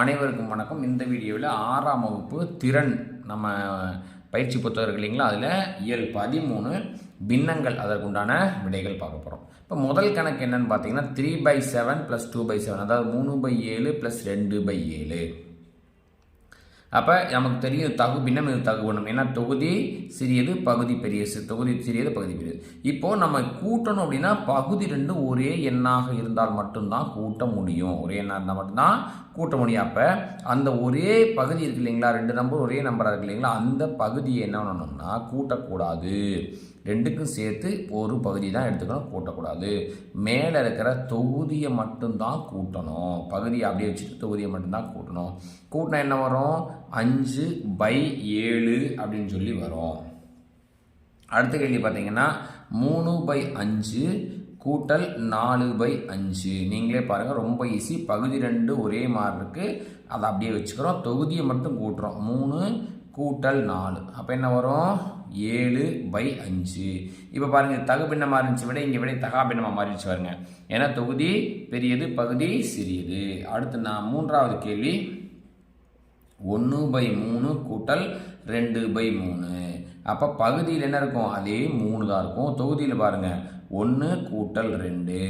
அனைவருக்கும் வணக்கம். இந்த வீடியோவில் ஆறாம் வகுப்பு திறன் நம்ம பயிற்சி புத்தகம் இருக்கு இல்லைங்களா? அதில் இயல் பதிமூணு பின்னங்கள் அதற்குண்டான விடைகள் பார்க்க போகிறோம் இப்போ முதல் கணக்கு என்னென்னு பார்த்தீங்கன்னா three by seven plus two by seven அதாவது மூணு பை ஏழு ப்ளஸ் ரெண்டு பை ஏழு. அப்போ நமக்கு தெரியும் தகு பின்னம் இது தகுவணும் ஏன்னா தொகுதி சிறியது பகுதி பெரியது. தொகுதி சிறியது பகுதி பெரியது. இப்போது நம்ம கூட்டணும் அப்படின்னா பகுதி ரெண்டு ஒரே எண்ணாக இருந்தால் மட்டும்தான் கூட்ட முடியும். ஒரே எண்ணாக இருந்தால் மட்டும்தான் கூட்ட முடியும். அப்போ அந்த ஒரே பகுதி இருக்கு இல்லைங்களா? ரெண்டு நம்பர் ஒரே நம்பராக இருக்கு இல்லைங்களா? அந்த பகுதியை என்ன பண்ணணும்னா கூட்டக்கூடாது. ரெண்டுக்கும் சேர்த்து ஒரு பகுதி தான் எடுத்துக்கணும் கூட்டக்கூடாது. மேலே இருக்கிற தொகுதியை மட்டும்தான் கூட்டணும். பகுதியை அப்படியே வச்சுட்டு தொகுதியை மட்டும்தான் கூட்டணும். கூட்டினா என்ன வரும்? அஞ்சு பை ஏழு அப்படின்னு சொல்லி வரும். அடுத்த கேள்வி பார்த்தீங்கன்னா மூணு பை அஞ்சு கூட்டல் நாலு பை அஞ்சு. நீங்களே பாருங்கள் ரொம்ப ஈஸி பகுதி ரெண்டு ஒரே மாதிரி இருக்குது அதை அப்படியே வச்சுக்கிறோம். தொகுதியை மட்டும் கூட்டுறோம். மூணு கூட்டல் நாலு. அப்போ என்ன வரும்? ஏழு பை அஞ்சு. இப்போ பாருங்கள் தகு பின்னமாக இருந்துச்சு விட இங்கே விட தகா பின்னமாக மாறிடுச்சு பாருங்க. ஏன்னா தொகுதி பெரியது பகுதி சிறியது. அடுத்து நான் மூன்றாவது கேள்வி. ஒன்று பை மூணு கூட்டல் ரெண்டு பை மூணு. அப்போ பகுதியில் என்ன இருக்கும்? அதே மூணு தான் இருக்கும். தொகுதியில் பாருங்கள் ஒன்று கூட்டல் ரெண்டு.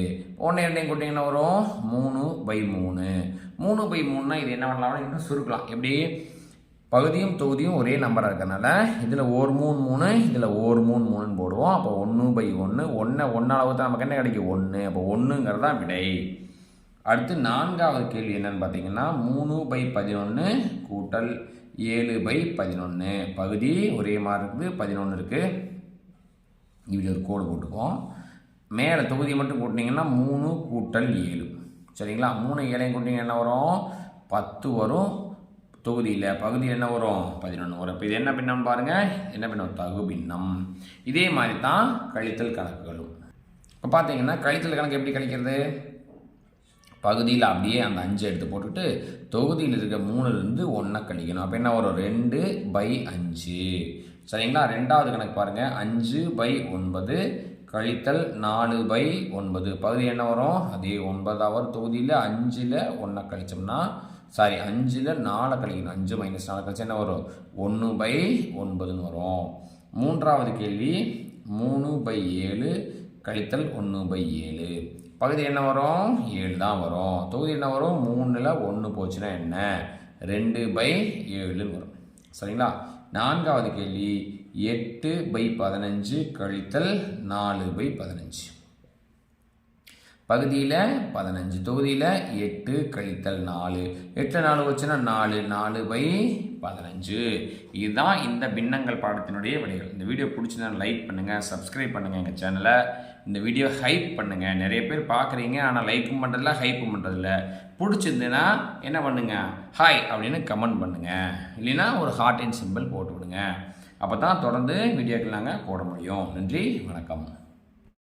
ஒன்று ரெண்டையும் கூட்டிங்கன்னா வரும்? மூணு பை மூணு. மூணு பை மூணுனா இது என்ன பண்ணலாம்? இன்னும் சுருக்கலாம். எப்படி? பகுதியும் தொகுதியும் ஒரே நம்பராக இருக்கறனால இதில் ஒரு மூணு மூணு இதில் ஒரு மூணு மூணுன்னு போடுவோம். அப்போ ஒன்று பை ஒன்று ஒன்றை ஒன்றால் தான் நமக்கு என்ன கிடைக்கும் ஒன்று அப்போ ஒன்றுங்கிறது தான் விடை. அடுத்து நான்காவது கேள்வி என்னன்னு பார்த்தீங்கன்னா மூணு பை பதினொன்று கூட்டல் ஏழு பை பதினொன்று பகுதி ஒரே மாதிரி இருக்குது பதினொன்று இருக்குது இப்படி ஒரு கோடு போட்டுக்குவோம். மேலே தொகுதியை மட்டும் கூட்டினீங்கன்னா மூணு கூட்டல் ஏழு. சரிங்களா? மூணு ஏழையும் கூட்டிங்கன்னா என்ன வரும்? பத்து வரும். தொகுதியில் பகுதியில் என்ன வரும்? பதினொன்று வரும். இப்போ இது என்ன பின்னம் பாருங்கள் என்ன பின்னம்? தகு பின்னம். இதே மாதிரி தான் கழித்தல் கணக்குகளும். இப்போ பார்த்தீங்கன்னா கழித்தல் கணக்கு எப்படி கழிக்கிறது? பகுதியில் அப்படியே அந்த அஞ்சு எடுத்து போட்டுட்டு தொகுதியில் இருக்க மூணுலேருந்து ஒன்றை கழிக்கணும். அப்போ என்ன வரும்? ரெண்டு பை அஞ்சு. சரிங்களா? ரெண்டாவது கணக்கு பாருங்கள் அஞ்சு பை ஒன்பது கழித்தல் நாலு பை ஒன்பது. பகுதி என்ன வரும்? அதே ஒன்பதாவது தொகுதியில் அஞ்சில் ஒன்றை கழிச்சோம்னா சாரி அஞ்சில் நாலை கழிக்கணும். அஞ்சு மைனஸ் நாலு கழிச்சு என்ன வரும்? ஒன்று பை ஒன்பதுன்னு வரும். மூன்றாவது கேள்வி மூணு பை ஏழு கழித்தல் ஒன்று பை ஏழு. பகுதி என்ன வரும்? ஏழு தான் வரும். தொகுதி என்ன வரும்? மூணில் ஒன்று போச்சுன்னா என்ன? ரெண்டு பை ஏழுன்னு வரும். சரிங்களா? நான்காவது கேள்வி எட்டு பை பதினஞ்சு கழித்தல் நாலு பை பதினஞ்சு. பகுதியில் பதினஞ்சு தொகுதியில் எட்டு கழித்தல் நாலு. எட்டு நாலு வச்சுன்னா நாலு நாலு பை பதினஞ்சு. இதுதான் இந்த பின்னங்கள் பாடத்தினுடைய விடைகள். இந்த வீடியோ பிடிச்சிருந்தா லைக் பண்ணுங்கள் சப்ஸ்கிரைப் பண்ணுங்கள் எங்கள் சேனலை இந்த வீடியோ ஹைப் பண்ணுங்கள் நிறைய பேர் பார்க்குறீங்க ஆனால் லைக்கும் பண்ணுறதில்ல ஹைப்பும் பண்ணுறதில்ல பிடிச்சிருந்துன்னா என்ன பண்ணுங்கள் ஹாய் அப்படின்னு கமெண்ட் பண்ணுங்கள் இல்லைன்னா ஒரு ஹார்ட் அண்ட் சிம்பிள் போட்டு விடுங்க. அப்போ தான் தொடர்ந்து வீடியோக்கள் நாங்கள் போட முடியும். நன்றி வணக்கம்.